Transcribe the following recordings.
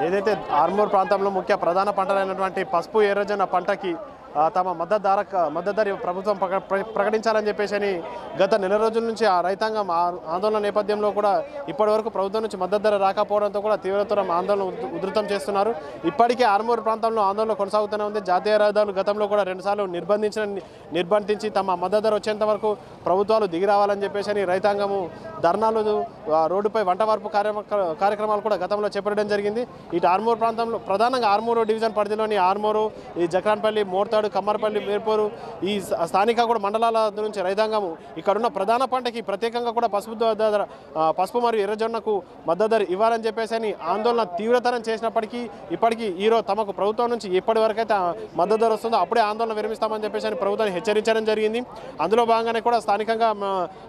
ఏదైతే ఆర్మూర్ ప్రాంతంలో ముఖ్య ప్రధాన పంటలైనటువంటి పసుపు ఎర్రజొన్న పంటకి తమ మద్దతు ధర మద్దతు ధర ప్రభుత్వం ప్రక- ప్ర- ప్రకటించాలని చెప్పేసి అని గత నెల రోజుల నుంచి ఆ రైతాంగం ఆ- ఆందోళన నేపథ్యంలో కూడా ఇప్పటి వరకు ప్రభుత్వం నుంచి మద్దతు ధర రాకపోవడంతో కూడా తీవ్రతరం ఆందోళన ఉధృతం చేస్తున్నారు. ఇప్పటికే ఆర్మూరు ప్రాంతంలో ఆందోళన కొనసాగుతూనే ఉంది. జాతీయ రహదారులు గతంలో కూడా రెండుసార్లు నిర్బంధించిన నిర్బంధించి తమ మద్దతు ధర వచ్చేంత వరకు ప్రభుత్వాలు దిగి రావాలని చెప్పేసి అని రైతాంగము ధర్నాలు రోడ్డుపై వంట వార్పు కార్యక్రమాలు కూడా గతంలో చేపట్టడం జరిగింది. ఇటు ఆర్మూరు ప్రాంతంలో ప్రధానంగా ఆర్మూరు డివిజన్ పరిధిలోని ఆర్మూరు ఈ జక్రాన్పల్లి మోర్తాడు కమ్మరపల్లి మేర్పూరు ఈ స్థానిక కూడా మండలాల నుంచి రైతాంగము ఇక్కడున్న ప్రధాన పంటకి ప్రత్యేకంగా కూడా పసుపు ధర పసుపు మరియు ఎర్రజొన్నకు మద్దతు ధర ఇవ్వాలని చెప్పేసి అని ఆందోళన తీవ్రతరం చేసినప్పటికీ ఇప్పటికీ ఈరోజు తమకు ప్రభుత్వం నుంచి ఎప్పటి వరకు అయితే మద్దతు ధర వస్తుందో. అప్పుడే ఆందోళన విరమిస్తామని చెప్పేసి అని ప్రభుత్వాన్ని హెచ్చరించడం జరిగింది. అందులో భాగంగానే కూడా స్థానికంగా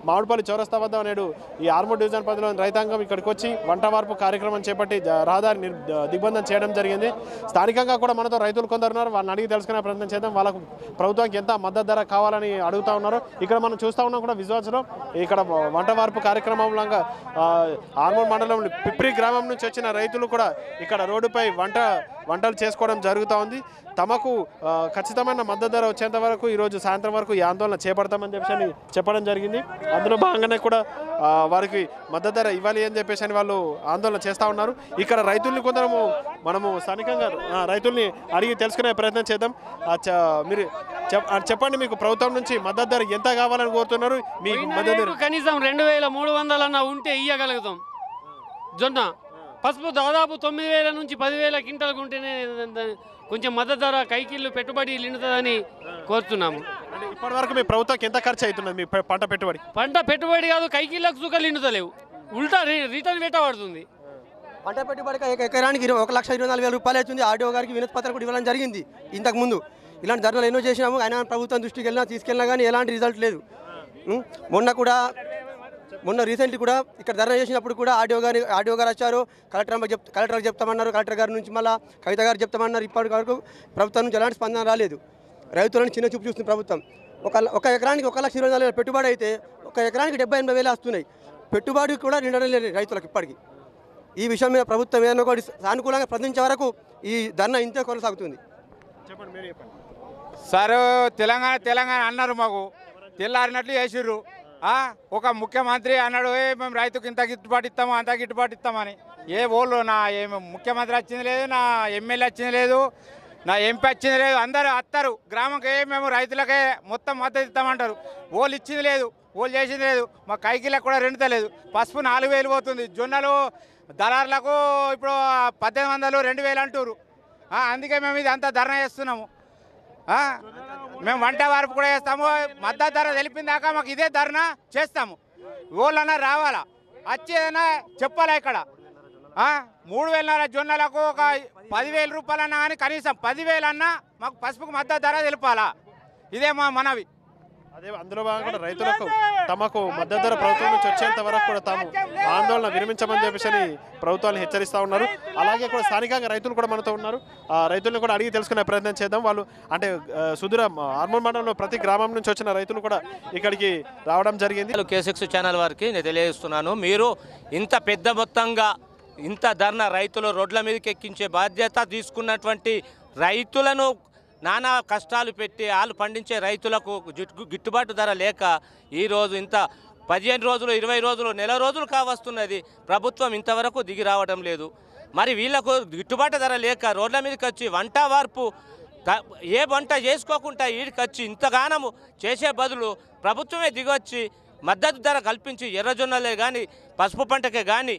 మామిడిపల్లి చౌరస్తా వద్ద నేడు ఈ ఆర్మూర్ డివిజన్ పరిధిలోని రైతాంగం ఇక్కడికి వచ్చి వంట వార్పు కార్యక్రమం చేపట్టి రహదారి దిగ్బంధం చేయడం జరిగింది. స్థానికంగా కూడా మనతో రైతులు కొందరు ఉన్నారు. వాళ్ళని అడిగి తెలుసుకునే ప్రయత్నం చేద్దాం. వాళ్ళకు ప్రభుత్వానికి ఎంత మద్దతు ధర కావాలని అడుగుతా ఉన్నారు. ఇక్కడ మనం చూస్తా ఉన్నాం కూడా విజువల్స్లో. ఇక్కడ వంట వార్పు కార్యక్రమంలో ఆర్మూర్ మండలం పిప్రి గ్రామం నుంచి వచ్చిన రైతులు కూడా ఇక్కడ రోడ్డుపై వంట వంటలు చేసుకోవడం జరుగుతూ ఉంది. తమకు ఖచ్చితమైన మద్దతు ధర వచ్చేంత వరకు ఈరోజు సాయంత్రం వరకు ఈ ఆందోళన చేపడతామని చెప్పేసి అని చెప్పడం జరిగింది. అందులో భాగంగానే కూడా వారికి మద్దతు ధర ఇవ్వాలి అని చెప్పేసి అని వాళ్ళు ఆందోళన చేస్తూ ఉన్నారు. ఇక్కడ రైతుల్ని కొందరము మనము స్థానికంగా రైతుల్ని అడిగి తెలుసుకునే ప్రయత్నం చేద్దాం. మీరు చెప్పండి మీకు ప్రభుత్వం నుంచి మద్దతు ధర ఎంత కావాలని కోరుతున్నారు? మీ మద్దతు కనీసం రెండు వేల మూడు వందలన్నా ఉంటే ఇయ్యగలుగుతాం. జొన్న పసుపు దాదాపు తొమ్మిది వేల నుంచి పదివేల క్వింటాలకు ఉంటేనే ద- కొంచెం మద్దతు ధర కైకిళ్ళు పెట్టుబడి నిండుతుందని కోరుతున్నాము. అంటే ఇప్పటి వరకు మీ ప్రభుత్వానికి ఎంత ఖర్చు అవుతున్నది మీ పంట పెట్టుబడి? పంట పెట్టుబడి కాదు కైకిళ్ళకు సుఖాలు నిండుతలేవు. ఉల్టా రి- రిటర్న్ పెట్టబడుతుంది పంట పెట్టుబడికి ఎకరానికి ఒక లక్ష ఇరవై నాలుగు వేల రూపాయలు అవుతుంది. ఆర్డీఓ గారికి వినతి పత్రం కూడా ఇవ్వడం జరిగింది ఇంతకు ముందు. ఇలాంటి ధరలు ఎన్నో చేసినాము. అయినా ప్రభుత్వం దృష్టికి వెళ్ళినా తీసుకెళ్ళినా కానీ ఎలాంటి రిజల్ట్ లేదు? మొన్న కూడా మొన్న రీసెంట్లీ కూడా ఇక్కడ ధర్నా చేసినప్పుడు కూడా ఆడియో గారి ఆడియో గారు వచ్చారు. కలెక్టర్ అమ్మ చెప్ కలెక్టర్ చెప్తామన్నారు. కలెక్టర్ గారి నుంచి మళ్ళీ కవిత గారు చెప్తామన్నారు. ఇప్పటి వరకు ప్రభుత్వం నుంచి ఎలాంటి స్పందన రాలేదు. రైతులను చిన్న చూపు చూస్తుంది ప్రభుత్వం. ఒక ఒక ఎకరానికి ఒక లక్ష ఇరవై నాలుగు వేల పెట్టుబడి అయితే ఒక ఎకరానికి డెబ్బై ఎనభై వేలు వస్తున్నాయి. పెట్టుబడి కూడా నిండడం లేదు రైతులకు ఇప్పటికి. ఈ విషయం మీద ప్రభుత్వం ఏదైనా ఒకటి సానుకూలంగా స్పందించే వరకు ఈ ధర్నా ఇంతే కొనసాగుతుంది. చెప్పండి మీరు చెప్పండి. సార్ తెలంగాణ తెలంగాణ అన్నారు మాకు. తెల్లారినట్లు చేసిర్రు. ఒక ముఖ్యమంత్రి అన్నాడు ఏ మేము రైతుకు ఇంత గిట్టుబాటు ఇస్తాము అంత గిట్టుబాటు ఇస్తామని. ఏ ఓళ్ళు నా ఏమి ముఖ్యమంత్రి వచ్చింది లేదు నా ఎమ్మెల్యే వచ్చింది లేదు నా ఎంపీ వచ్చింది లేదు అందరూ అత్తారు. గ్రామంకి మేము రైతులకే మొత్తం మద్దతు ఇస్తామంటారు. ఓళ్ళు ఇచ్చింది లేదు ఓళ్ళు చేసింది లేదు మా కైకిలకు కూడా రెండుతలేదు. పసుపు నాలుగు వేలు పోతుంది. జొన్నలు దళారులకు ఇప్పుడు పద్దెనిమిది వందలు రెండు వేలు అంటారు అందుకే మేము ఇది అంతా ధర్నా చేస్తున్నాము. మేము వంట వార్పు కూడా చేస్తాము. మద్దతు ధర తెలిపిందాక మాకు ఇదే ధరన? చేస్తాము. ఓళ్ళన్నా రావాలా? వచ్చేదన్నా చెప్పాలా ఇక్కడ? మూడు వేలన్నర జొన్నలకు ఒక పదివేల రూపాయలన్నా కానీ కనీసం పదివేలన్నా మాకు పసుపుకు మద్దతు ధర తెలిపాలా? ఇదే మా మనవి. అదే అందులో భాగంగా కూడా రైతులకు తమకు మద్దతు ధర ప్రభుత్వం నుంచి వచ్చేంత వరకు కూడా తాము ఆందోళన విరమించమని చెప్పేసి అని ప్రభుత్వాన్ని హెచ్చరిస్తూ ఉన్నారు. అలాగే కూడా స్థానికంగా రైతులు కూడా మనతో ఉన్నారు. ఆ రైతులను కూడా అడిగి తెలుసుకునే ప్రయత్నం చేద్దాం. వాళ్ళు అంటే సుదూర ఆర్మూర్ మండలంలో ప్రతి గ్రామం నుంచి వచ్చిన రైతులు కూడా ఇక్కడికి రావడం జరిగింది. కేసెక్స్ ఛానల్ వారికి నేను తెలియజేస్తున్నాను. మీరు ఇంత పెద్ద మొత్తంగా ఇంత ధర్నా రైతులు రోడ్ల మీదకి ఎక్కించే బాధ్యత తీసుకున్నటువంటి రైతులను నానా కష్టాలు పెట్టి వాళ్ళు పండించే రైతులకు గిట్టు- గిట్టుబాటు ధర లేక ఈరోజు ఇంత పదిహేను రోజులు ఇరవై రోజులు నెల రోజులు కావస్తున్నది ప్రభుత్వం ఇంతవరకు దిగి రావడం లేదు. మరి వీళ్ళకు గిట్టుబాటు ధర లేక రోడ్ల మీదకి వచ్చి వంట వార్పు ఏ వంట చేసుకోకుండా వీడికి వచ్చి ఇంతగానము చేసే బదులు ప్రభుత్వమే దిగొచ్చి మద్దతు ధర కల్పించి ఎర్రజొన్నలే కానీ పసుపు పంటకే కానీ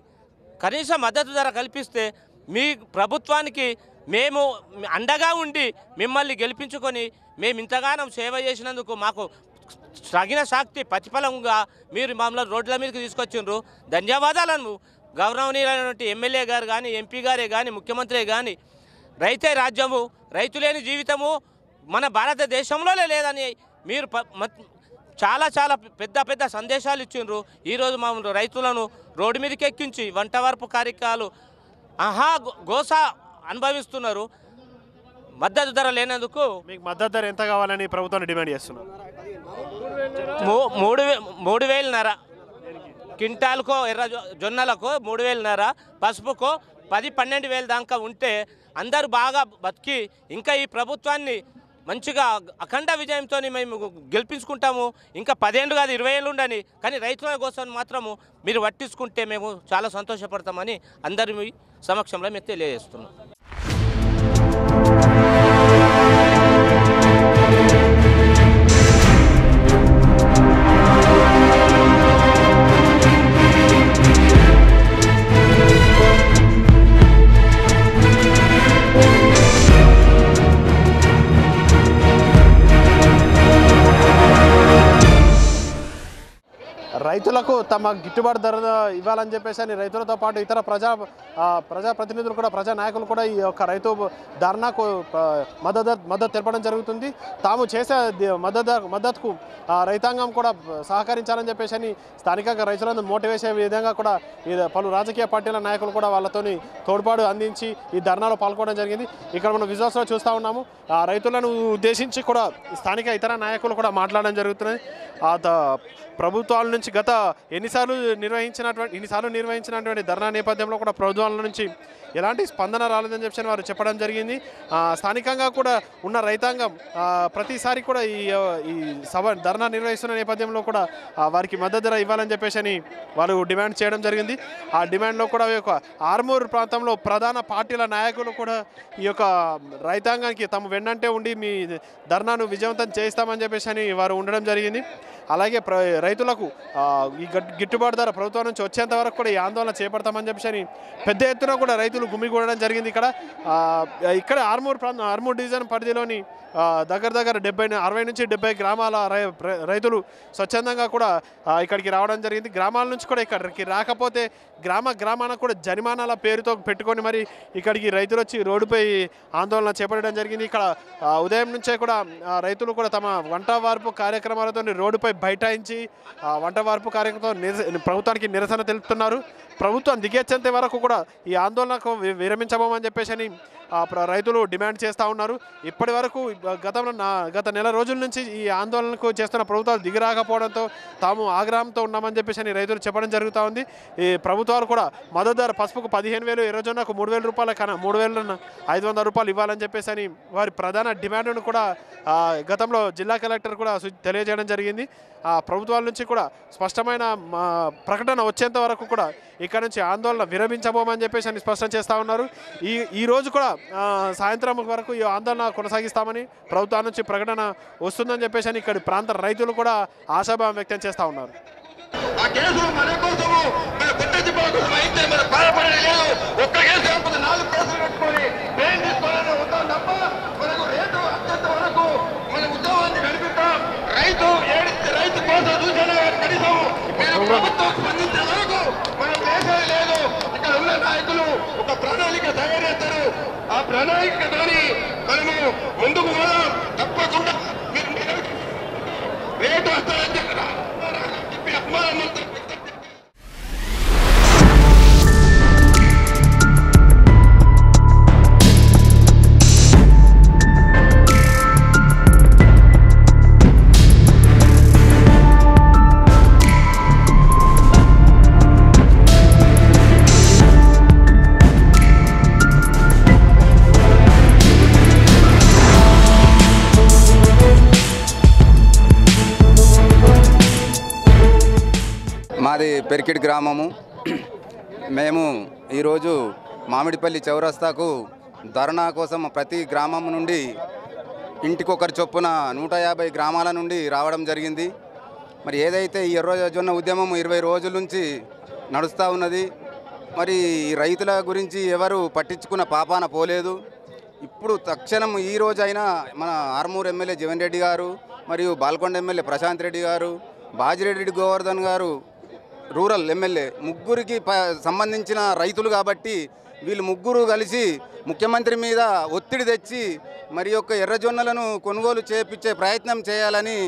కనీస మద్దతు ధర కల్పిస్తే మీ ప్రభుత్వానికి మేము అండగా ఉండి మిమ్మల్ని గెలిపించుకొని మేము ఇంతగానం సేవ చేసినందుకు మాకు తగిన శక్తి ప్రతిఫలంగా మీరు మమ్మల్ని రోడ్ల మీదకి తీసుకొచ్చిండ్రు. ధన్యవాదాలను. గౌరవనీయులైనటువంటి ఎమ్మెల్యే గారు కానీ ఎంపీ గారే కానీ ముఖ్యమంత్రి కానీ రైతే రాజ్యము రైతు లేని జీవితము మన భారతదేశంలోనే లేదని మీరు ప- మ- చాలా చాలా పెద్ద పెద్ద సందేశాలు ఇచ్చిండ్రు. ఈరోజు మా రైతులను రోడ్డు మీదకి ఎక్కించి వంట వరపు కార్యక్రమాలు ఆహా గోసా అనుభవిస్తున్నారు. మద్దతు ధర లేనందుకు మీకు మద్దతు ధర ఎంత కావాలని ప్రభుత్వాన్ని డిమాండ్ చేస్తున్నారు? మూడు మూడు వేలున్నర. క్వింటాల్కో ఎర్ర జొన్నలకు మూడు వేలున్నర. పసుపుకో పది పన్నెండు వేల దాకా ఉంటే అందరూ బాగా బతికి ఇంకా ఈ ప్రభుత్వాన్ని మంచిగా అఖండ విజయంతో మేము గెలిపించుకుంటాము. ఇంకా పదేళ్ళు కాదు ఇరవై ఏళ్ళు ఉండని. కానీ రైతుల కోసం మాత్రము మీరు పట్టించుకుంటే మేము చాలా సంతోషపడతామని అందరి సమక్షంలో మేము తెలియజేస్తున్నాం. రైతులకు తమ గిట్టుబాటు ధర ఇవ్వాలని చెప్పేసి అని రైతులతో పాటు ఇతర ప్రజా ప్రజాప్రతినిధులు కూడా ప్రజా నాయకులు కూడా ఈ యొక్క రైతు ధర్నాకు మద్దతు మద్దతు తెలపడం జరుగుతుంది. తాము చేసే మద్దతు మద్దతుకు రైతాంగం కూడా సహకరించాలని చెప్పేసి అని స్థానికంగా రైతులను మోటివేసే విధంగా కూడా పలు రాజకీయ పార్టీల నాయకులు కూడా వాళ్ళతోని తోడ్పాటు అందించి ఈ ధర్నాలో పాల్గొనడం జరిగింది. ఇక్కడ మనం విజువల్స్లో చూస్తూ ఉన్నాము. ఆ రైతులను ఉద్దేశించి కూడా స్థానిక ఇతర నాయకులు కూడా మాట్లాడడం జరుగుతుంది ఆ త- ప్రభుత్వాల నుంచి గత ఎన్నిసార్లు నిర్వహించినటువంటి ఎన్నిసార్లు నిర్వహించినటువంటి ధర్నా నేపథ్యంలో కూడా ప్రభుత్వాల నుంచి ఎలాంటి స్పందన రాలేదని చెప్పి వారు చెప్పడం జరిగింది. స్థానికంగా కూడా ఉన్న రైతాంగం ప్రతిసారి కూడా ఈ ఈ సభ ధర్నా నిర్వహిస్తున్న నేపథ్యంలో కూడా వారికి మద్దతు ధర ఇవ్వాలని చెప్పేసి అని వాళ్ళు డిమాండ్ చేయడం జరిగింది. ఆ డిమాండ్లో కూడా ఈ యొక్క ఆర్మూర్ ప్రాంతంలో ప్రధాన పార్టీల నాయకులు కూడా ఈ యొక్క రైతాంగానికి తమ వెన్నంటే ఉండి మీ ధర్నాను విజయవంతం చేయిస్తామని చెప్పేసి అని వారు ఉండడం జరిగింది. అలాగే ప్ర రైతులకు ఈ గిట్టుబాటు ధర ప్రభుత్వం నుంచి వచ్చేంత వరకు కూడా ఈ ఆందోళన చేపడతామని చెప్పేసి అని పెద్ద ఎత్తున కూడా రైతులు గుమిగూడడం జరిగింది. ఇక్కడ ఆ, ఇక్కడ ఆర్మూర్ ప్రాంతం ఆర్మూర్ డివిజన్ పరిధిలోని దగ్గర దగ్గర డెబ్బై అరవై నుంచి డెబ్బై గ్రామాల రై- రైతులు స్వచ్ఛందంగా కూడా ఇక్కడికి రావడం జరిగింది. గ్రామాల నుంచి కూడా ఇక్కడికి రాకపోతే గ్రామ గ్రామాన కూడా జరిమానాల పేరుతో పెట్టుకొని మరి ఇక్కడికి రైతులు వచ్చి రోడ్డుపై ఆందోళన చేపట్టడం జరిగింది. ఇక్కడ ఉదయం నుంచే కూడా రైతులు కూడా తమ వంట వార్పు కార్యక్రమాలతో రోడ్డుపై బైఠాయించి వంట వార్పు కార్యక్రమంతో నిరస ప్రభుత్వానికి నిరసన తెలుపుతున్నారు. ప్రభుత్వం దిగేచ్చేంత వరకు కూడా ఈ ఆందోళనకు విరమించబోమని చెప్పేసి అని రైతులు డిమాండ్ చేస్తూ ఉన్నారు. ఇప్పటి వరకు గతంలో నా గత నెల రోజుల నుంచి ఈ ఆందోళనకు చేస్తున్న ప్రభుత్వాలు దిగిరాకపోవడంతో తాము ఆగ్రహంతో ఉన్నామని చెప్పేసి అని రైతులు చెప్పడం జరుగుతూ ఉంది. ఈ ప్రభుత్వాలు కూడా మద్దతు ధర పసుపుకు పదిహేను వేలు ఎర్రజొన్నకు మూడు వేల రూపాయల కన్నా మూడు వేల ఐదు వందల రూపాయలు ఇవ్వాలని చెప్పేసి అని వారి ప్రధాన డిమాండ్ను కూడా గతంలో జిల్లా కలెక్టర్ కూడా తెలియజేయడం జరిగింది. ఆ ప్రభుత్వాల నుంచి కూడా స్పష్టమైన మా ప్రకటన వచ్చేంత వరకు కూడా ఇక్కడ నుంచి ఆందోళన విరమించబోమని చెప్పేసి అని స్పష్టం చేస్తూ ఉన్నారు. ఈ ఈరోజు కూడా సాయంత్రం వరకు ఈ ఆందోళన కొనసాగిస్తామని ప్రభుత్వం నుంచి ప్రకటన వస్తుందని చెప్పేసి అని ఇక్కడి ప్రాంత రైతులు కూడా ఆశాభావం వ్యక్తం చేస్తూ ఉన్నారు. రైతు రైతు కోసం కనీసం. ప్రభుత్వం స్పందించే వరకు మనం చేసేది లేదు ఇక్కడ నాయకులు ఒక ప్రణాళిక తయారు ఆ ప్రణాళికతోని మనము ముందుకు పోదాం. తప్పకుండా మీరు రేటు వస్తారని చెప్పి చెప్పి పెరికిడ్ గ్రామము. మేము ఈరోజు మామిడిపల్లి చౌరస్తాకు ధర్నా కోసం ప్రతి గ్రామం నుండి ఇంటికొకరి చొప్పున నూట యాభై గ్రామాల నుండి రావడం జరిగింది. మరి ఏదైతే ఈ ఎర్రజొన్న ఉద్యమం ఇరవై రోజుల నుంచి నడుస్తూ ఉన్నది మరి రైతుల గురించి ఎవరు పట్టించుకున్న పాపాన పోలేదు. ఇప్పుడు తక్షణం ఈ రోజైనా మన ఆర్మూర్ ఎమ్మెల్యే జీవన్ రెడ్డి గారు మరియు బాల్కొండ ఎమ్మెల్యే ప్రశాంత్ రెడ్డి గారు బాజిరెడ్డి గోవర్ధన్ గారు రూరల్ ఎమ్మెల్యే. ముగ్గురికి ప సంబంధించిన రైతులు కాబట్టి వీళ్ళు ముగ్గురు కలిసి ముఖ్యమంత్రి మీద ఒత్తిడి తెచ్చి మరి యొక్క ఎర్రజొన్నలను కొనుగోలు చేపించే ప్రయత్నం చేయాలని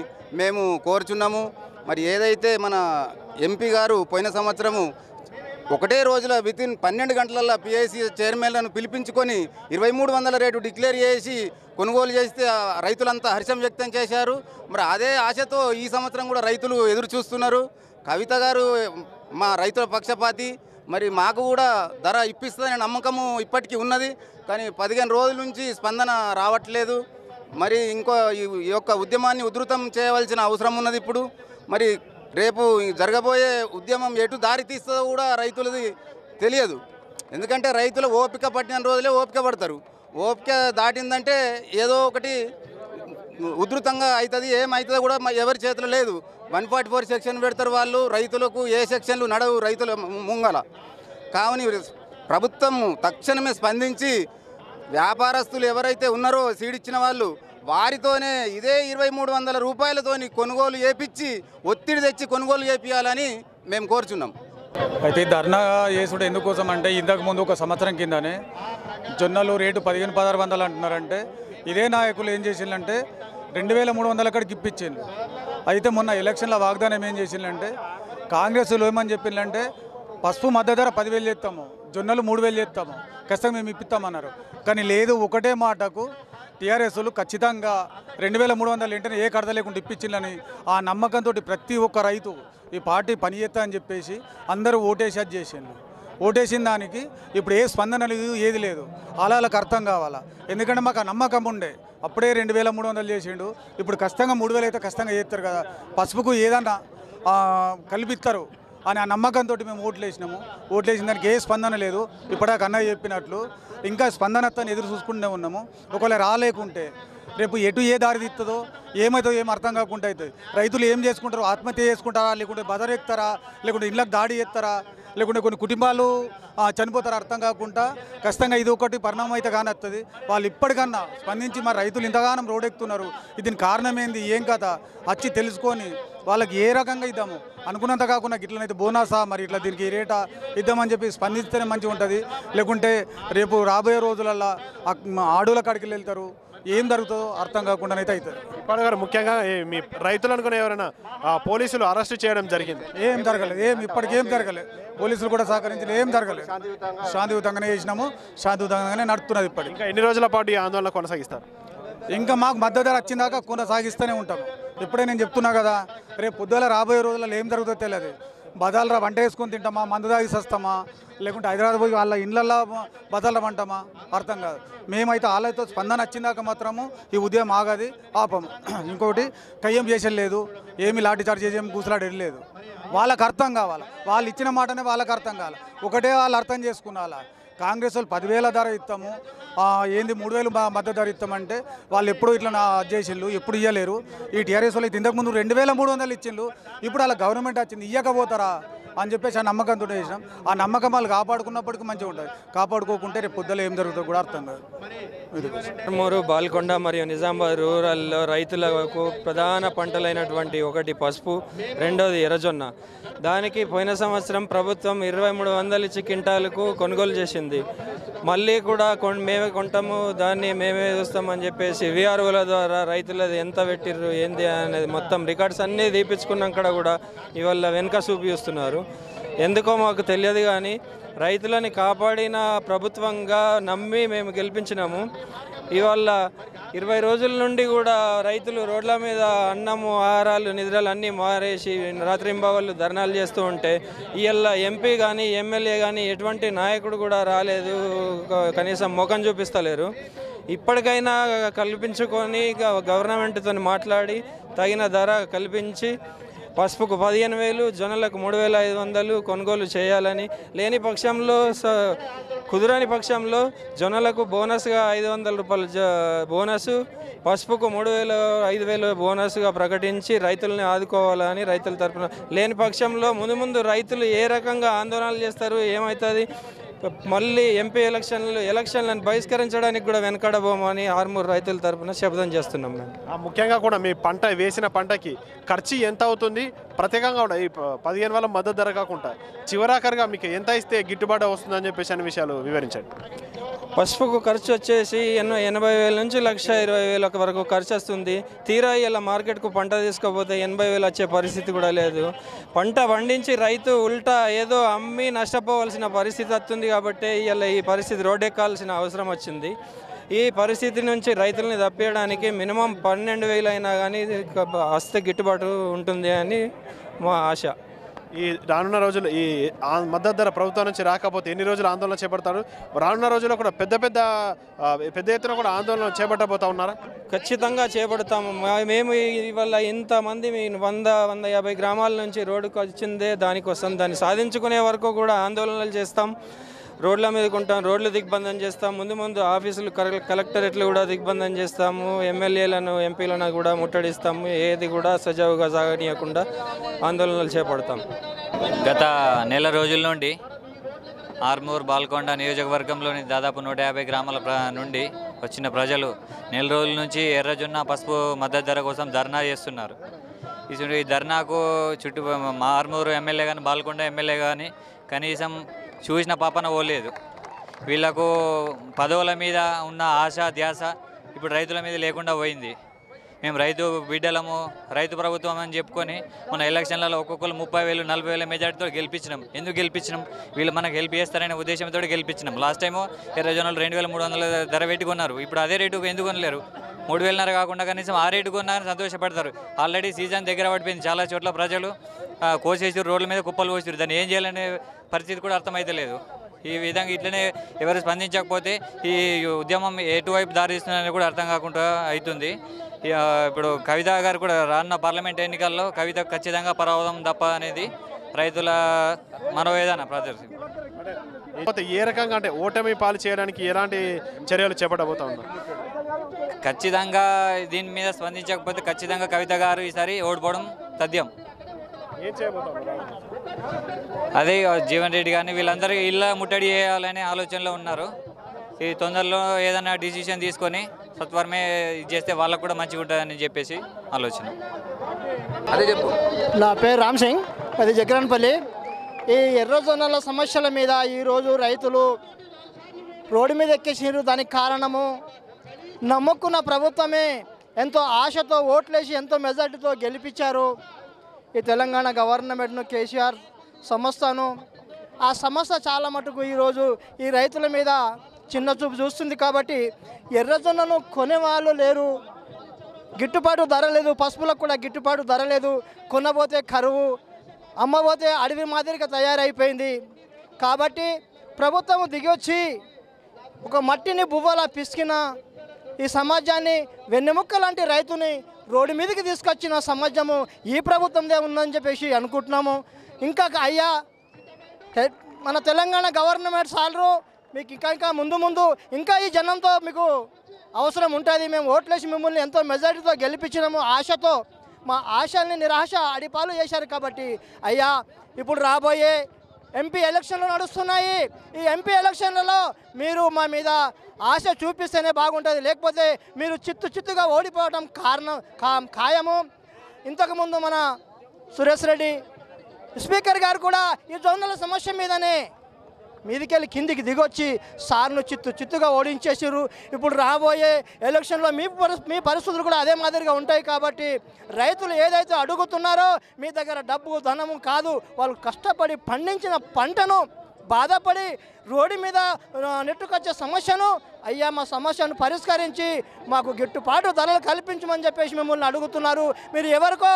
మేము కోరుచున్నాము. మరి ఏదైతే మన ఎంపీ గారు పోయిన సంవత్సరము ఒకటే రోజుల వితిన్ పన్నెండు గంటలలో పిఐసి చైర్మన్లను పిలిపించుకొని ఇరవై మూడు వందల రేటు డిక్లేర్ చేసి కొనుగోలు చేస్తే రైతులంతా హర్షం వ్యక్తం చేశారు. మరి అదే ఆశతో ఈ సంవత్సరం కూడా రైతులు ఎదురు చూస్తున్నారు. కవిత గారు మా రైతుల పక్షపాతి మరి మాకు కూడా ధర ఇప్పిస్తుందనే నమ్మకము ఇప్పటికీ ఉన్నది. కానీ పదిహేను రోజుల నుంచి స్పందన రావట్లేదు. మరి ఇంకో ఈ యొక్క ఉద్యమాన్ని ఉధృతం చేయవలసిన అవసరం ఉన్నది ఇప్పుడు. మరి రేపు జరగబోయే ఉద్యమం ఎటు దారి తీస్తుందో కూడా రైతులది తెలియదు. ఎందుకంటే రైతులు ఓపిక పట్టిన రోజులే ఓపిక పడతారు. ఓపిక దాటిందంటే ఏదో ఒకటి ఉధృతంగా అవుతుంది ఏమవుతుందో కూడా ఎవరి చేతిలో లేదు. వన్ ఫార్టీ ఫోర్ సెక్షన్ పెడతారు వాళ్ళు రైతులకు ఏ సెక్షన్లు నడవు రైతుల ముంగల. కావుని ప్రభుత్వం తక్షణమే స్పందించి వ్యాపారస్తులు ఎవరైతే ఉన్నారో సీడిచ్చిన వాళ్ళు వారితోనే ఇదే ఇరవై మూడు వందల రూపాయలతోని కొనుగోలు చేపించి ఒత్తిడి తెచ్చి కొనుగోలు చేపించాలని మేము కోరుచున్నాం. అయితే ధర్నా చేసుడు ఎందుకోసం అంటే ఇంతకు ముందు ఒక సంవత్సరం కిందనే జొన్నలు రేటు పదిహేను పదహారు వందలు అంటున్నారంటే ఇదే నాయకులు ఏం చేసిందంటే రెండు వేల మూడు వందల అక్కడికి ఇప్పించిండ్రు అయితే మొన్న ఎలక్షన్ల వాగ్దానం ఏం చేసిందంటే కాంగ్రెస్లో ఏమని చెప్పిందంటే పసుపు మద్దతు ధర పదివేలు చేస్తాము జొన్నలు మూడు వేలు చేస్తాము ఖచ్చితంగా మేము ఇప్పిస్తామన్నారు. కానీ లేదు ఒకటే మాటకు టీఆర్ఎస్లు ఖచ్చితంగా రెండు వేల మూడు వందలు వెంటనే ఏ కడత లేకుండా ఇప్పించిందని ఆ నమ్మకంతో ప్రతి ఒక్క రైతు ఈ పార్టీ పని చేస్తా అని చెప్పేసి అందరూ ఓటేసి అది చేసిండ్రు. ఓటేసిన దానికి ఇప్పుడు ఏ స్పందన లేదు ఏది లేదు. అలాలకు అర్థం కావాలా? ఎందుకంటే మాకు ఆ నమ్మకం ఉండే. అప్పుడే రెండు వేల మూడు వందలు చేసిండు. ఇప్పుడు కష్టంగా మూడు వేలు అయితే కష్టంగా చేస్తారు కదా. పసుపుకు ఏదన్నా కల్పిస్తారు అని ఆ నమ్మకంతో మేము ఓట్లు వేసినాము. ఓట్లు వేసిన దానికి ఏ స్పందన లేదు. ఇప్పటిదాకా అన్నయ్య చెప్పినట్లు ఇంకా స్పందన ఎదురు చూసుకుంటూనే ఉన్నాము. ఒకవేళ రాలేకుంటే రేపు ఎటు ఏ దారి తీస్తుందో ఏమవుతుందో ఏం అర్థం కాకుండా అవుతుంది. రైతులు ఏం చేసుకుంటారు ఆత్మహత్య చేసుకుంటారా లేకుంటే బదరెక్తారా లేకుంటే ఇళ్ళకి దాడి చేస్తారా లేకుంటే కొన్ని కుటుంబాలు చనిపోతారు అర్థం కాకుండా ఖచ్చితంగా ఇది ఒకటి పరిణామం అయితే కానీ వస్తుంది వాళ్ళు ఇప్పటికన్నా స్పందించి మరి రైతులు ఇంతగానం రోడ్ ఎక్కుతున్నారు దీని కారణం ఏంది ఏం కథ? వచ్చి తెలుసుకొని వాళ్ళకి ఏ రకంగా ఇద్దాము? అనుకున్నంత కాకుండా ఇట్లనైతే బోనసా మరి ఇట్లా దీనికి రేటా ఇద్దామని చెప్పి స్పందిస్తేనే మంచిగా ఉంటుంది లేకుంటే రేపు రాబోయే రోజులల్లో ఆడుల కాడికి వెళ్తారు. ఏం జరుగుతుందో అర్థం కాకుండా అయితే అవుతుంది. ఇప్పటి గారు ముఖ్యంగా మీ రైతులు అనుకునే ఎవరైనా పోలీసులు అరెస్ట్ చేయడం జరిగింది. ఏం జరగలేదు ఏం ఇప్పటికేం జరగలేదు. పోలీసులు కూడా సహకరించలేదు ఏం జరగలేదు. శాంతియుతంగానే చేసినాము శాంతియుతంగానే నడుస్తున్నది ఇప్పటికి. ఇంకా ఎన్ని రోజుల పాటు ఈ ఆందోళన కొనసాగిస్తారు? ఇంకా మాకు మద్దతు ధర వచ్చిందాక కొనసాగిస్తూనే ఉంటాం ఇప్పుడే నేను చెప్తున్నా కదా రేపు పొద్దుల రాబోయే రోజుల్లో ఏం జరుగుతుందో తెలియదు. బదాలరా వంట వేసుకొని తింటామా? మందు తాగి వస్తామా లేకుంటే హైదరాబాద్ పోయి వాళ్ళ ఇళ్ళల్లో బదాలరా వంటామా? అర్థం కాదు. మేమైతే వాళ్ళతో స్పందన వచ్చిందాక మాత్రము ఈ ఉదయం ఆగది ఆపము. ఇంకొకటి కయ్యం చేసేది లేదు. ఏమి లాఠీ చార్జ్ చేసేం ఏమి లేదు. వాళ్ళకి అర్థం కావాలి? వాళ్ళు ఇచ్చిన మాటనే వాళ్ళకి అర్థం కావాలి? ఒకటే వాళ్ళు అర్థం చేసుకున్నాలా? కాంగ్రెస్ వాళ్ళు పదివేల ధర ఇస్తాము. ఏంది మూడు వేలు మా మద్దతు ధర ఇస్తామంటే వాళ్ళు ఎప్పుడు ఇట్లా నా చేసిండ్రు ఎప్పుడు ఇవ్వలేరు ఈ టీఆర్ఎస్ వాళ్ళు ఇంతకుముందు రెండు వేల మూడు వందలు ఇచ్చిండ్రు. ఇప్పుడు అలా గవర్నమెంట్ వచ్చింది ఇవ్వకపోతారా అని చెప్పేసి ఆ నమ్మకంతో చేసినాం. ఆ నమ్మకం వాళ్ళు కాపాడుకున్నప్పటికీ మంచిగా ఉంటుంది కాపాడుకోకుంటే రేపు పొద్దులో ఏం జరుగుతుందో కూడా అర్థం కాదు. ఇది మూరు బాల్కొండ మరియు నిజామాబాద్ రూరల్లో రైతులకు ప్రధాన పంటలైనటువంటి ఒకటి పసుపు రెండోది ఎర్రజొన్న. దానికి పోయిన సంవత్సరం ప్రభుత్వం ఇరవై మూడు వందల ఇచ్చి క్వింటాలకు కొనుగోలు చేసింది. మళ్ళీ కూడా మేమే కొంటాము దాన్ని మేమే చూస్తామని చెప్పేసి విఆర్ఓల ద్వారా రైతులది ఎంత పెట్టిర్రు ఏంది అనేది మొత్తం రికార్డ్స్ అన్నీ తీపించుకున్నాక కూడా ఇవాళ వెనుక చూపిస్తున్నారు ఎందుకో మాకు తెలియదు కానీ రైతులని కాపాడిన ప్రభుత్వంగా నమ్మి మేము గెలిపించినాము. ఇవాళ ఇరవై రోజుల నుండి కూడా రైతులు రోడ్ల మీద అన్నము ఆహారాలు నిద్రలు అన్నీ మారేసి రాత్రింబవళ్ళు ధర్నాలు చేస్తూ ఉంటే ఇవాళ ఎంపీ కానీ ఎమ్మెల్యే కానీ ఎటువంటి నాయకుడు కూడా రాలేదు. కనీసం ముఖం చూపిస్తలేరు. ఇప్పటికైనా కల్పించుకొని గవర్నమెంట్తో మాట్లాడి తగిన ధర కల్పించి పసుపుకు పదిహేను వేలు జొన్నలకు మూడు వేల ఐదు వందలు కొనుగోలు చేయాలని లేని పక్షంలో స కుదరని పక్షంలో జొన్నలకు బోనస్గా ఐదు వందల రూపాయలు బోనస్ పసుపుకు మూడు వేలు ఐదు వేలు బోనస్గా ప్రకటించి రైతుల్ని ఆదుకోవాలని రైతుల తరపున లేని పక్షంలో ముందు ముందు రైతులు ఏ రకంగా ఆందోళనలు చేస్తారు ఏమవుతుంది మళ్ళీ ఎంపీ ఎలక్షన్లు ఎలక్షన్లను బహిష్కరించడానికి కూడా వెనకడబోమని ఆర్మూర్ రైతుల తరపున శబ్దం చేస్తున్నాం మేము. ఆ, ముఖ్యంగా కూడా మీ పంట వేసిన పంటకి ఖర్చు ఎంత అవుతుంది? ప్రత్యేకంగా కూడా ఈ పదిహేను వేల మద్దతు ధర కాకుండా చివరాఖరిగా మీకు ఎంత ఇస్తే గిట్టుబాటు వస్తుందని చెప్పేసి అన్ని విషయాలు వివరించండి. పసుపుకు ఖర్చు వచ్చేసి ఎన్నో ఎనభై వేల నుంచి లక్ష ఇరవై వేల వరకు ఖర్చు వస్తుంది. తీరా ఇలా మార్కెట్కు పంట తీసుకోపోతే ఎనభై వేలు వచ్చే పరిస్థితి కూడా లేదు. పంట పండించి రైతు ఉల్టా ఏదో అమ్మి నష్టపోవాల్సిన పరిస్థితి వస్తుంది కాబట్టి ఇలా ఈ పరిస్థితి రోడ్డెక్కాల్సిన అవసరం వచ్చింది. ఈ పరిస్థితి నుంచి రైతుల్ని తప్పించడానికి మినిమం పన్నెండు వేలు అయినా కానీ వస్తే గిట్టుబాటు ఉంటుంది అని మా ఆశ. ఈ రానున్న రోజులు ఈ ఆ- మద్దతు ధర ప్రభుత్వం నుంచి రాకపోతే ఎన్ని రోజులు ఆందోళన చేపడతారు? రానున్న రోజుల్లో కూడా పెద్ద పెద్ద పెద్ద ఎత్తున కూడా ఆందోళన చేపట్టబోతా ఉన్నారా? ఖచ్చితంగా చేపడతాము. మేము ఇవాళ ఇంతమంది వంద వంద యాభై గ్రామాల నుంచి రోడ్డుకు వచ్చిందే దానికోసం. దాన్ని సాధించుకునే వరకు కూడా ఆందోళనలు చేస్తాం. రోడ్ల మీద ఉంటాం రోడ్లు దిగ్బంధం చేస్తాం. ముందు ముందు ఆఫీసులు కలెక్టరేట్లు కూడా దిగ్బంధం చేస్తాము. ఎమ్మెల్యేలను ఎంపీలను కూడా ముట్టడిస్తాము. ఏది కూడా సజావుగా సాగనీయకుండా ఆందోళనలు చేపడతాం. గత నెల రోజుల నుండి ఆర్మూర్ బాల్కొండ నియోజకవర్గంలోని దాదాపు నూట యాభై గ్రామాల ప్ర నుండి వచ్చిన ప్రజలు నెల రోజుల నుంచి ఎర్రజొన్న పసుపు మద్దతు ధర కోసం ధర్నా చేస్తున్నారు. ఈ ఈ ధర్నాకు చుట్టూ మా ఆర్మూరు ఎమ్మెల్యే కానీ బాల్కొండ ఎమ్మెల్యే కానీ కనీసం చూసిన పాపన పోలేదు. వీళ్ళకు పదవుల మీద ఉన్న ఆశ ధ్యాస ఇప్పుడు రైతుల మీద లేకుండా పోయింది. మేము రైతు బిడ్డలము రైతు ప్రభుత్వం అని చెప్పుకొని మన ఎలక్షన్లలో ఒక్కొక్కరు ముప్పై వేలు నలభై వేల మెజార్టీతో గెలిపించినాం. ఎందుకు గెలిపించినాం? వీళ్ళు మనకు హెల్ప్ చేస్తారనే ఉద్దేశంతో గెలిపించినాం. లాస్ట్ టైము ఇరవై జనాలు రెండు వేల మూడు వందల ధర పెట్టి కొన్నారు. ఇప్పుడు అదే రేటుకు ఎందుకు కొనలేరు? మూడు వేలన్నర కాకుండా కనీసం ఆ రేటు కొన్నారని సంతోషపడతారు. ఆల్రెడీ సీజన్ దగ్గర పడిపోయింది. చాలా చోట్ల ప్రజలు కోసేసారు రోడ్ల మీద కుప్పలు పోసారు దాన్ని ఏం చేయాలనే పరిస్థితి కూడా అర్థమైతలేదు ఈ విధంగా ఇట్లనే ఎవరు స్పందించకపోతే ఈ ఉద్యమం ఎటువైపు దారిస్తుందని కూడా అర్థం కాకుండా అవుతుంది ఇప్పుడు కవిత గారు కూడా రానున్న పార్లమెంట్ ఎన్నికల్లో కవిత ఖచ్చితంగా పరావదం తప్ప అనేది రైతుల మనోవేదన ప్రదర్శి ఏ రకంగా అంటే ఓటమి పాలు చేయడానికి ఎలాంటి చర్యలు చేపట్టబోతా ఉన్నారు? ఖచ్చితంగా దీని మీద స్పందించకపోతే ఖచ్చితంగా కవిత గారు ఈసారి ఓడిపోవడం తథ్యం. ఏం చేయబోతా అదే జీవన్ రెడ్డి గారిని వీళ్ళందరూ ఇళ్ళ ముట్టడి చేయాలనే ఆలోచనలో ఉన్నారు. ఈ తొందరలో ఏదైనా డిసిషన్ తీసుకొని సత్వరమే ఇది చేస్తే వాళ్ళకు కూడా మంచిగా ఉంటుందని చెప్పేసి ఆలోచన. అదే చెప్పు. నా పేరు రామ్ సింగ్. అది జగరన్పల్లి. ఈ ఎర్రజొన్నల సమస్యల మీద ఈరోజు రైతులు రోడ్డు మీద ఎక్కేసినారు దానికి కారణము నమ్ముకున్న ప్రభుత్వమే ఎంతో ఆశతో ఓట్లేసి ఎంతో మెజార్టీతో గెలిపించారు. ఈ తెలంగాణ గవర్నమెంట్ను కేసీఆర్ సంస్థను. ఆ సంస్థ చాలా మటుకు ఈరోజు ఈ రైతుల మీద చిన్న చూపు చూస్తుంది కాబట్టి ఎర్రజొన్నను కొనేవాళ్ళు లేరు. గిట్టుబాటు ధర లేదు పసుపులకు కూడా గిట్టుబాటు ధర లేదు. కొనబోతే కరువు అమ్మబోతే అడవి మాదిరిగా తయారైపోయింది. కాబట్టి ప్రభుత్వం దిగొచ్చి ఒక మట్టిని బువ్వలా పిసికిన ఈ సమాజాన్ని వెన్నెముక్క లాంటి రైతుని రోడ్డు మీదకి తీసుకొచ్చిన సమాజము ఈ ప్రభుత్వందే ఉందని చెప్పేసి అనుకుంటున్నాము. ఇంకా అయ్యా మన తెలంగాణ గవర్నమెంట్ సాలరు మీకు ఇంకా ఇంకా ముందు ముందు ఇంకా ఈ జనంతో మీకు అవసరం ఉంటుంది. మేము ఓట్లేసి మిమ్మల్ని ఎంతో మెజారిటీతో గెలిపించినాము ఆశతో. మా ఆశల్ని నిరాశ అడిపాలు చేశారు కాబట్టి అయ్యా ఇప్పుడు రాబోయే ఎంపీ ఎలక్షన్లు నడుస్తున్నాయి. ఈ ఎంపీ ఎలక్షన్లలో మీరు మా మీద ఆశ చూపిస్తేనే బాగుంటుంది. లేకపోతే మీరు చిత్తు చిత్తుగా ఓడిపోవడం కారణం ఖాయము. ఇంతకుముందు మన సురేష్ రెడ్డి స్పీకర్ గారు కూడా ఈ జొన్నల సమస్య మీదనే మీదికెళ్ళి కిందికి దిగొచ్చి సార్ను చిత్తు చిత్తుగా ఓడించేసారు ఇప్పుడు రాబోయే ఎలక్షన్లో మీ మీ పరిస్థితులు కూడా అదే మాదిరిగా ఉంటాయి కాబట్టి రైతులు ఏదైతే అడుగుతున్నారో మీ దగ్గర డబ్బు ధనము కాదు. వాళ్ళు కష్టపడి పండించిన పంటను బాధపడి రోడ్డు మీద నెట్టుకొచ్చే సమస్యను అయ్యా మా సమస్యను పరిష్కరించి మాకు గిట్టుబాటు ధరలు కల్పించమని చెప్పేసి మిమ్మల్ని అడుగుతున్నారు. మీరు ఎవరికో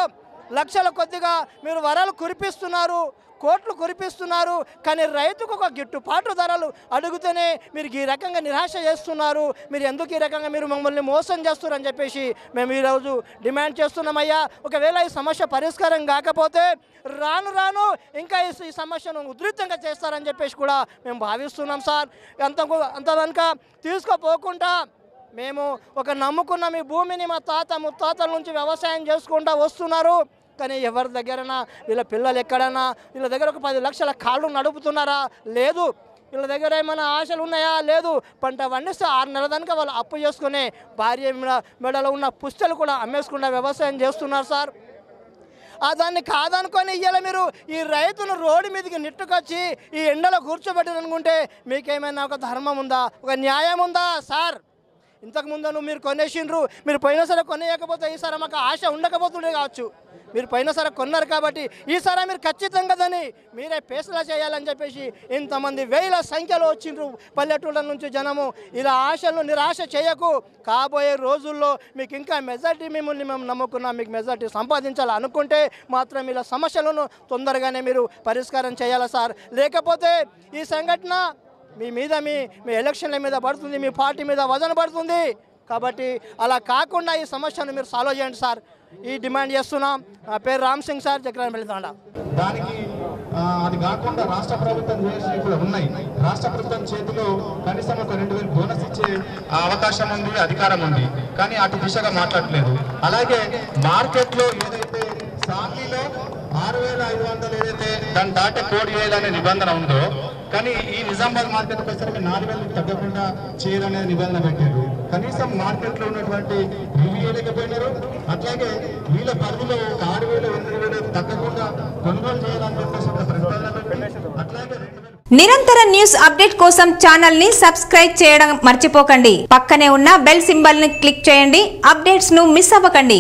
లక్షల కొద్దిగా మీరు వరాలు కురిపిస్తున్నారు. కోట్లు కురిపిస్తున్నారు కానీ రైతుకు ఒక గిట్టుబాటు ధరలు అడుగుతూనే మీరు ఈ రకంగా నిరాశ చేస్తున్నారు. మీరు ఎందుకు ఈ రకంగా మీరు మమ్మల్ని మోసం చేస్తున్నారని చెప్పేసి మేము ఈరోజు డిమాండ్ చేస్తున్నామయ్యా. ఒకవేళ ఈ సమస్య పరిష్కారం కాకపోతే రాను రాను ఇంకా ఈ సమస్యను ఉధృతంగా చేస్తారని చెప్పేసి కూడా మేము భావిస్తున్నాం సార్. అంత అంత కనుక తీసుకోపోకుండా మేము ఒక నమ్ముకున్న మీ భూమిని మా తాత ముత్తాతల నుంచి వ్యవసాయం చేసుకుంటూ వస్తున్నారు. కానీ ఎవరి దగ్గరనా? వీళ్ళ పిల్లలు ఎక్కడన్నా వీళ్ళ దగ్గర ఒక పది లక్షల కాళ్ళు నడుపుతున్నారా? లేదు. వీళ్ళ దగ్గర ఏమైనా ఆశలు ఉన్నాయా? లేదు. పంట పండిస్తే ఆరు నెలల దానికి వాళ్ళు అప్పు చేసుకుని భార్య మెడలో ఉన్న పుస్తలు కూడా అమ్మేసుకుంటా వ్యవసాయం చేస్తున్నారు సార్. ఆ దాన్ని కాదనుకొని ఇయ్యాల మీరు. ఈ రైతును రోడ్డు మీదకి నెట్టుకొచ్చి ఈ ఎండలో కూర్చోబెట్టాలనుకుంటే మీకేమైనా ఒక ధర్మం ఉందా? ఒక న్యాయం ఉందా సార్? ఇంతకు ముందు మీరు కొనేసిండ్రు మీరు పోయినసారి కొనేయకపోతే ఈసారి మాకు ఆశ ఉండకపోతుండే కావచ్చు. మీరు పోయినసారి కొన్నారు కాబట్టి ఈసారి మీరు ఖచ్చితంగా దాన్ని మీరే పేసలా చేయాలని చెప్పేసి ఇంతమంది వేల సంఖ్యలో వచ్చిండ్రు పల్లెటూళ్ళ నుంచి జనము. ఇలా ఆశలు నిరాశ చేయకు. కాబోయే రోజుల్లో మీకు ఇంకా మెజార్టీ మిమ్మల్ని మేము నమ్ముకున్నాం మీకు మెజార్టీ సంపాదించాలి అనుకుంటే మాత్రం ఇలా సమస్యలను తొందరగానే మీరు పరిష్కారం చేయాలి సార్. లేకపోతే ఈ సంఘటన మీ మీద మీ మీ ఎలక్షన్ల మీద పడుతుంది మీ పార్టీ మీద వజన పడుతుంది. కాబట్టి అలా కాకుండా ఈ సమస్యను మీరు సాల్వ్ చేయండి సార్. ఈ డిమాండ్ చేస్తున్నాం. నా పేరు రామ్ సింగ్ సార్ చక్రాన్ని వెళ్తాడా దానికి అది కాకుండా రాష్ట్ర ప్రభుత్వం కూడా ఉన్నాయి. రాష్ట్ర ప్రభుత్వం చేతిలో కనీసం ఒక రెండు వేలు బోనస్ ఇచ్చే ఆ, అవకాశం ఉంది అధికారం ఉంది. కానీ అటు దిశగా మాట్లాడలేదు అలాగే మార్కెట్లో ఏదైతే సామీలో ఆరు వేల ఐదు వందలు ఏదైతే దాన్ని దాటే కోడి వేలు అనే నిబంధన ఉందో కానీ ఈ నిజామాబాద్ మార్కెట్ వచ్చేసరికి నాలుగు వేలకు తగ్గకుండా చేయాలనే నిబంధన పెట్టారు. కనీసం మార్కెట్లో ఉన్నటువంటి రివ్యూ అట్లాగే వీళ్ళ పరిధిలో ఒక ఆరు వేలు ఎనిమిది వేలు తగ్గకుండా కొనుగోలు చేయాలని చెప్పేసి ఒక ప్రతిపాదన పెట్టి అట్లాగే నిరంతర న్యూస్ అప్డేట్ కోసం ఛానల్ని సబ్స్క్రైబ్ చేయడం మర్చిపోకండి. పక్కనే ఉన్న బెల్ సింబల్ని క్లిక్ చేయండి. అప్డేట్స్ను మిస్ అవ్వకండి.